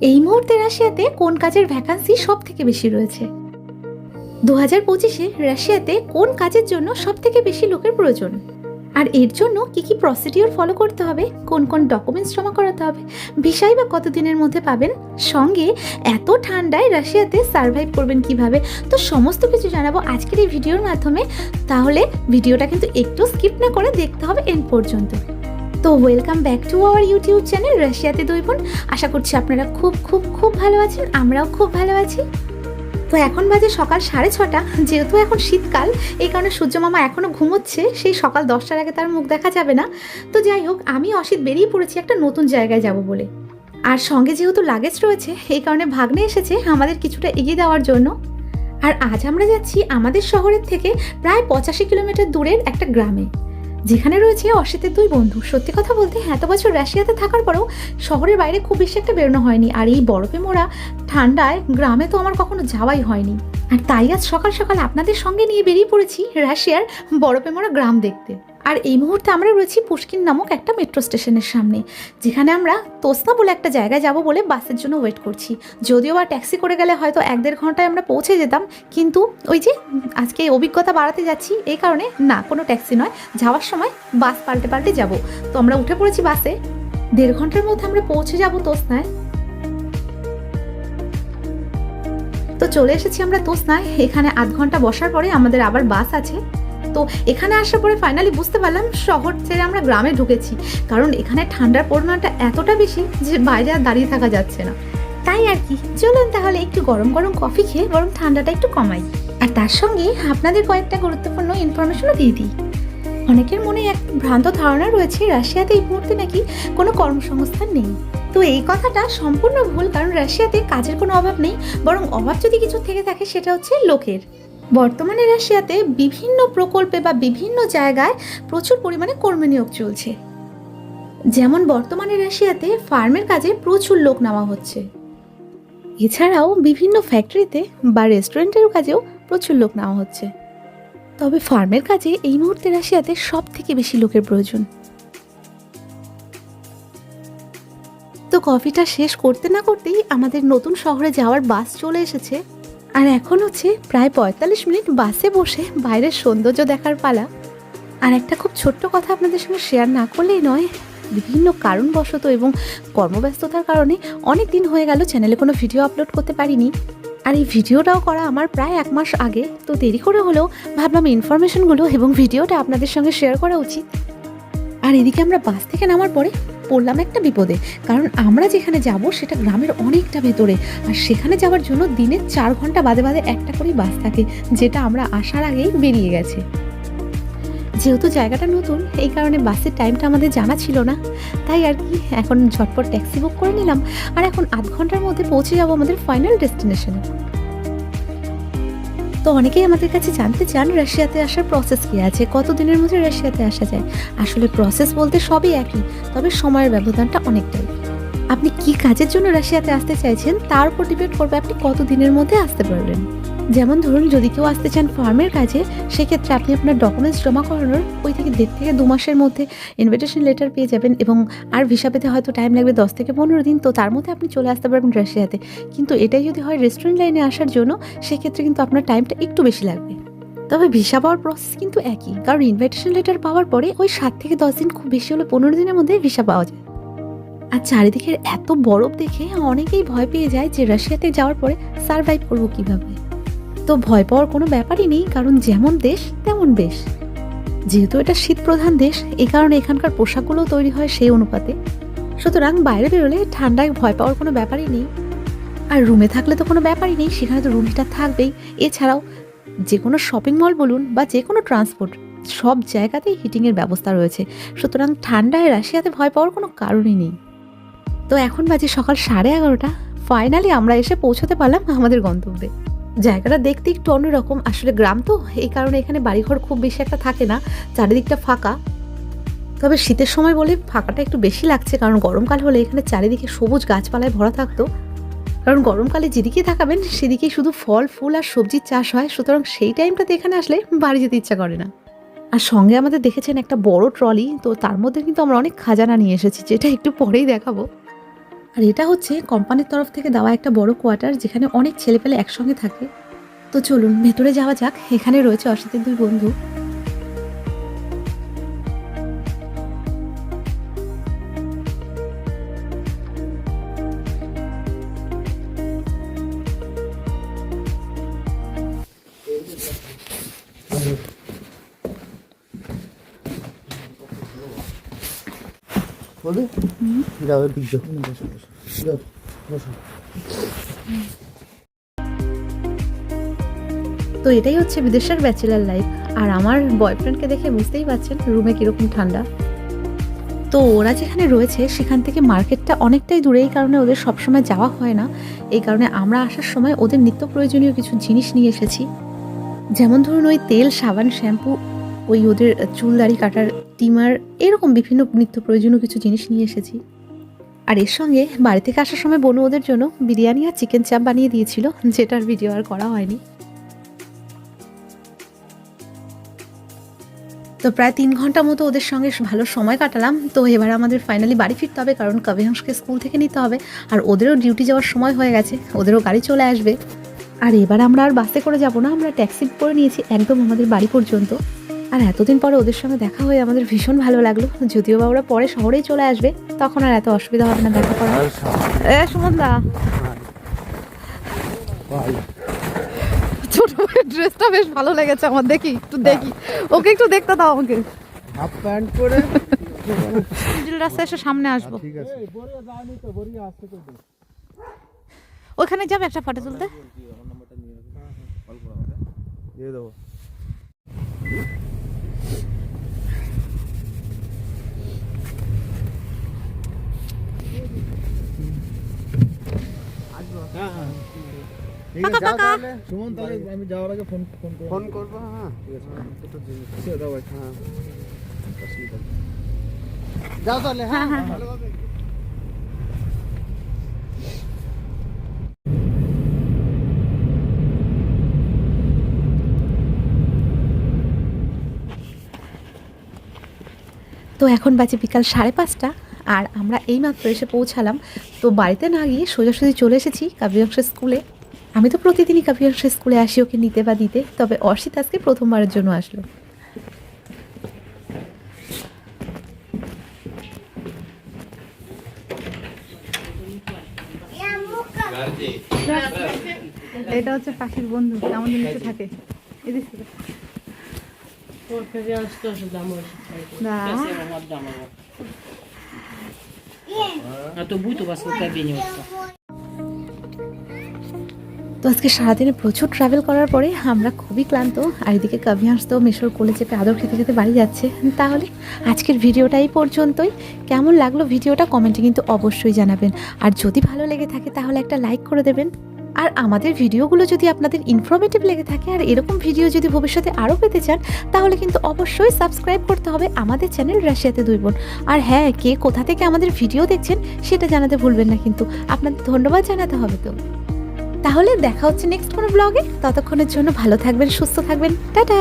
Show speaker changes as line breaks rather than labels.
এই মুহূর্তে রাশিয়াতে কোন কাজের ভ্যাকান্সি সব থেকে বেশি রয়েছে? দু হাজার পঁচিশে রাশিয়াতে কোন কাজের জন্য সব থেকে বেশি লোকের প্রয়োজন? আর এর জন্য কি কি প্রসিডিওর ফলো করতে হবে? কোন কোন ডকুমেন্টস জমা করাতে হবে? ভিসাই বা কতদিনের মধ্যে পাবেন? সঙ্গে এত ঠান্ডায় রাশিয়াতে সার্ভাইভ করবেন কীভাবে? তো সমস্ত কিছু জানাব আজকের এই ভিডিওর মাধ্যমে। তাহলে ভিডিওটা কিন্তু একটু স্কিপ না করে দেখতে হবে এন্ড পর্যন্ত। তো welcome back to our YouTube channel রাশিয়াতে দুই বোন। আশা করছি আপনারা খুব খুব খুব ভালো আছেন, আমরাও খুব ভালো আছি। তো এখন বাজে সকাল সাড়ে ছটা, যেহেতু এখন শীতকাল, এই কারণে সূর্য মামা এখনও ঘুমোচ্ছে, সেই সকাল দশটার আগে তার মুখ দেখা যাবে না। তো যাই হোক, আমি অসিত বেরিয়ে পড়েছি একটা নতুন জায়গায় যাব বলে। আর সঙ্গে যেহেতু লাগেজ রয়েছে, এই কারণে ভাগ্নে এসেছে আমাদের কিছুটা এগিয়ে দেওয়ার জন্য। আর আজ আমরা যাচ্ছি আমাদের শহরের থেকে প্রায় পঁচাশি কিলোমিটার দূরের একটা গ্রামে। যেখানে রয়েছে অসিতের দুই বন্ধু। সত্যি কথা বলতে এত বছর রাশিয়াতে থাকার পরেও শহরের বাইরে খুব বেশি একটা বেরোনো হয়নি। আর এই বরফে মোড়া ঠান্ডায় গ্রামে তো আমার কখনো যাওয়াই হয়নি। আর তাই আজ সকাল সকাল আপনাদের সঙ্গে নিয়ে বেরিয়ে পড়েছি রাশিয়ার বরফে গ্রাম দেখতে। আর এই মুহূর্তে আমরা রয়েছি পুষ্কিন নামক একটা মেট্রো স্টেশনের সামনে, যেখানে আমরা তোস্তা বলে একটা জায়গায় যাব বলে বাসের জন্য ওয়েট করছি। যদিও বা ট্যাক্সি করে গেলে হয়তো এক দেড় ঘন্টায় আমরা পৌঁছে যেতাম, কিন্তু ওই যে আজকে অভিজ্ঞতা বাড়াতে যাচ্ছি, এই কারণে না, কোনো ট্যাক্সি নয়, যাওয়ার সময় বাস পাল্টে পাল্টে যাব। তো আমরা উঠে পড়েছি বাসে, দেড় ঘণ্টার মধ্যে আমরা পৌঁছে যাব তোস্তায়। চলে এসেছি আমরা তোস্তায় এখানে আধ ঘণ্টা বসার পরে আমাদের আবার বাস আছে। তো এখানে আসার পরে ফাইনালি বুঝতে পারলাম শহর ছেড়ে আমরা গ্রামে ঢুকেছি। কারণ এখানে ঠান্ডার পরিমাণটা এতটা বেশি যে বাইরে আর দাঁড়িয়ে থাকা যাচ্ছে না। তাই আর কি, চলুন তাহলে একটু গরম গরম কফি খেয়ে বরং ঠান্ডাটা একটু কমাই। আর তার সঙ্গে আপনাদের কয়েকটা গুরুত্বপূর্ণ ইনফরমেশনও দিয়ে দিই। অনেকের মনে এক ভ্রান্ত ধারণা রয়েছে, রাশিয়াতে এই মুহূর্তে নাকি কোনো কর্মসংস্থান নেই। তো এই কথাটা সম্পূর্ণ ভুল, কারণ রাশিয়াতে কাজের কোনো অভাব নেই। বরং অভাব যদি কিছু থেকে থাকে, সেটা হচ্ছে লোকের। বর্তমানে রাশিয়াতে বিভিন্ন প্রকল্পে বা বিভিন্ন জায়গায় প্রচুর পরিমাণে কর্মী নিয়োগ চলছে। যেমন বর্তমানে রাশিয়াতে ফার্মের কাজে প্রচুর লোক নেওয়া হচ্ছে। এছাড়াও বিভিন্ন ফ্যাক্টরিতে বা রেস্টুরেন্টের কাজেও প্রচুর লোক নেওয়া হচ্ছে। তবে ফার্মের কাজে এই মুহূর্তে রাশিয়াতে সব থেকে বেশি লোকের প্রয়োজন। কফিটা শেষ করতে না করতেই আমাদের নতুন শহরে যাওয়ার বাস চলে এসেছে। আর এখন হচ্ছে প্রায় পঁয়তাল্লিশ মিনিট বাসে বসে বাইরের সৌন্দর্য দেখার পালা। আর একটা খুব ছোট্ট কথা আপনাদের সঙ্গে শেয়ার না করলেই নয়, বিভিন্ন কারণবশত এবং কর্মব্যস্ততার কারণে অনেক দিন হয়ে গেল চ্যানেলে কোনো ভিডিও আপলোড করতে পারিনি। আর এই ভিডিওটাও করা আমার প্রায় এক মাস আগে, তো দেরি করে হলেও ভাবলাম ইনফরমেশনগুলো এবং ভিডিওটা আপনাদের সঙ্গে শেয়ার করা উচিত। আর এদিকে আমরা বাস থেকে নামার পরে পড়লাম একটা বিপদে। কারণ আমরা যেখানে যাব, সেটা গ্রামের অনেকটা ভেতরে। আর সেখানে যাওয়ার জন্য দিনে চার ঘণ্টা বাদে বাদে একটা করেই বাস থাকে, যেটা আমরা আসার আগেই বেরিয়ে গেছে। যেহেতু জায়গাটা নতুন, এই কারণে বাসের টাইমটা আমাদের জানা ছিল না। তাই আর কি, এখন ঝটপট ট্যাক্সি বুক করে নিলাম। আর এখন আধ ঘণ্টার মধ্যে পৌঁছে যাব আমাদের ফাইনাল ডেস্টিনেশনে। তো অনেকেই আমাদের কাছে জানতে চান রাশিয়াতে আসার প্রসেস কী আছে কত দিনের মধ্যে রাশিয়াতে আসা যায়। আসলে প্রসেস বলতে সবই একই, তবে সময়ের ব্যবধানটা অনেকটাই। আপনি কি কাজের জন্য রাশিয়াতে আসতে চাইছেন, তার উপর ডিপেন্ড করবে আপনি কত দিনের মধ্যে আসতে পারবেন। যেমন ধরুন, যদি কেউ আসতে চান ফার্মের কাজে, সেক্ষেত্রে আপনি আপনার ডকুমেন্টস জমা করানোর ওই থেকে দেড় থেকে দু মাসের মধ্যে ইনভিটেশন লেটার পেয়ে যাবেন এবং আর ভিসা পেতে হয়তো টাইম লাগবে দশ থেকে পনেরো দিন, তো তার মধ্যে আপনি চলে আসতে পারবেন রাশিয়াতে। কিন্তু এটাই যদি হয় রেস্টুরেন্ট লাইনে আসার জন্য, সেক্ষেত্রে কিন্তু আপনার টাইমটা একটু বেশি লাগবে। তবে ভিসা পাওয়ার প্রসেস কিন্তু একই, কারণ ইনভাইটেশন লেটার পাওয়ার পরে ওই সাত থেকে দশ দিন খুব বেশি হলে পনেরো দিনের মধ্যে ভিসা পাওয়া যায়। আর চারিদিকের এত বরফ দেখে অনেকেই ভয় পেয়ে যায় যে রাশিয়াতে যাওয়ার পরে সার্ভাইভ করব কীভাবে? তো ভয় পাওয়ার কোনো ব্যাপারই নেই, কারণ যেমন দেশ, তেমন বেশ। যেহেতু এটা শীত প্রধান দেশ এই কারণে এখানকার পোশাকগুলোও তৈরি হয় সেই অনুপাতে। সুতরাং বাইরে বেরোলে ঠান্ডায় ভয় পাওয়ার কোনো ব্যাপারই নেই। আর রুমে থাকলে তো কোনো ব্যাপারই নেই, সেখানে তো রুম হিটার থাকবেই। এছাড়াও যে কোনো শপিং মল বলুন বা যে কোনো ট্রান্সপোর্ট সব জায়গাতেই হিটিংয়ের ব্যবস্থা রয়েছে। সুতরাং ঠান্ডায় রাশিয়াতে ভয় পাওয়ার কোনো কারণই নেই। তো এখন বাজে সকাল সাড়ে এগারোটা। ফাইনালি আমরা এসে পৌঁছতে পারলাম আমাদের গন্তব্যে। জায়গাটা দেখতে একটু অন্যরকম। আসলে গ্রাম তো, এই কারণে এখানে বাড়িঘর খুব বেশি একটা থাকে না, চারিদিকটা ফাঁকা। তবে শীতের সময় বলে ফাঁকাটা একটু বেশি লাগছে, কারণ গরমকাল হলে এখানে চারিদিকে সবুজ গাছপালায় ভরা থাকতো। কারণ গরমকালে যেদিকে তাকাবেন সেদিকেই শুধু ফল, ফুল আর সবজির চাষ হয়। সুতরাং সেই টাইমটাতে এখানে আসলে বাড়ি যেতে ইচ্ছা করে না। আর সঙ্গে আমাদের দেখেছেন একটা বড় ট্রলি, তো তার মধ্যে কিন্তু আমরা অনেক খাজানা নিয়ে এসেছি, যেটা একটু পরেই দেখাবো। আর এটা হচ্ছে কোম্পানির তরফ থেকে দেওয়া একটা বড় কোয়ার্টার যেখানে অনেক ছেলেপেলে একসঙ্গে থাকে। তো চলুন, ভেতরে যাওয়া যাক। এখানে রয়েছে অসিতের দুই বন্ধু। তো এটাই হচ্ছে বিদেশের ব্যাচেলার লাইফ। আর আমার বয়ফ্রেন্ডকে দেখে বুঝতেই পারছেন রুমে কীরকম ঠান্ডা। তো ওরা যেখানে রয়েছে, সেখান থেকে মার্কেটটা অনেকটাই দূরে। এই কারণে ওদের সবসময় যাওয়া হয় না। এই কারণে আমরা আসার সময় ওদের নিত্য প্রয়োজনীয় কিছু জিনিস নিয়ে এসেছি। যেমন ধরুন ওই তেল, সাবান, শ্যাম্পু, ওই ওদের চুল দাড়ি কাটার টিমার এরকম বিভিন্ন নিত্য প্রয়োজনীয় কিছু জিনিস নিয়ে এসেছি। আর এর সঙ্গে বাড়ি থেকে আসার সময় বনু ওদের জন্য বিরিয়ানি আর চিকেন চাপ বানিয়ে দিয়েছিল, যেটার ভিডিও আর করা হয়নি। তো প্রায় তিন ঘণ্টা মতো ওদের সঙ্গে ভালো সময় কাটালাম। তো এবার আমাদের ফাইনালি বাড়ি ফিরতে হবে, কারণ কবিহাংসকে স্কুল থেকে নিতে হবে। আর ওদেরও ডিউটি যাওয়ার সময় হয়ে গেছে, ওদেরও গাড়ি চলে আসবে। আর এবার আমরা আর বাসে করে যাব না, আমরা ট্যাক্সি করে নিয়েছি একদম আমাদের বাড়ি পর্যন্ত। আর এতদিন পরে ওদের সঙ্গে দেখা হয়ে আমাদের ভীষণ ভালো লাগল। যদিও বা ওরা পরে শহরেই চলে আসবে তখন আর এত অসুবিধা হবে না দেখা করার। এ সুমন দা
ভাই
ছোট ড্রেসটা বেশ ভালো লেগেছে আমার দেখি একটু দেখি। ওকে একটু দেখতে দাও আমাকে।
হাফ প্যান্ট পরে
রাস্তায় এসে সামনে আসব।
ঠিক আছে।
ওখানে যাবে একটা ফটো তুলতে?
দিয়ে দেবো। ঠিক আছে যাও তাহলে। সুমন তাহলে আমি যাওয়ার আগে ফোন ফোন করব। ফোন করব হ্যাঁ ঠিক আছে দুটো জিনিস। দাও ভাই হ্যাঁ যাও তাহলে হ্যাঁ। ভালোভাবে।
তো এখন বাজে বিকাল সাড়ে পাঁচটা। আর আমরা এইমাত্র এসে পৌঁছালাম। তো বাড়িতে না গিয়ে সোজাসুজি চলে এসেছি কাব্যাংশের স্কুলে। আমি তো প্রতিদিনই কাব্যাংশের স্কুলে আসি ওকে নিতে বা দিতে তবে অর্ষিত আজকে প্রথমবারের জন্য আসলো।
এটা হচ্ছে পাখির বন্ধু আমাদের নিচে থাকে। এদিক.
А то будет у вас выкобениваться.
তো আজকে সারাদিনে প্রচুর ট্রাভেল করার পরে আমরা খুবই ক্লান্ত আর এদিকে কাভিয়াংশ তো মেশোর কোলে চেপে আদর খেতে খেতে বাড়ি যাচ্ছে তাহলে আজকের ভিডিওটা এই পর্যন্তই কেমন লাগলো ভিডিওটা কমেন্টে কিন্তু অবশ্যই জানাবেন আর যদি ভালো লেগে থাকে তাহলে একটা লাইক করে দেবেন আর আমাদের ভিডিওগুলো যদি আপনাদের ইনফরমেটিভ লেগে থাকে আর এরকম ভিডিও যদি ভবিষ্যতে আরও পেতে চান, তাহলে কিন্তু অবশ্যই সাবস্ক্রাইব করতে হবে আমাদের চ্যানেল রাশিয়াতে দুই বোন। আর হ্যাঁ কে কোথা থেকে আমাদের ভিডিও দেখছেন, সেটা জানাতে ভুলবেন না কিন্তু আপনাদের ধন্যবাদ জানাতে হবে তো। তাহলে দেখা হচ্ছে নেক্সট কোনো ব্লগে ততক্ষণের জন্য ভালো থাকবেন, সুস্থ থাকবেন। টাটা!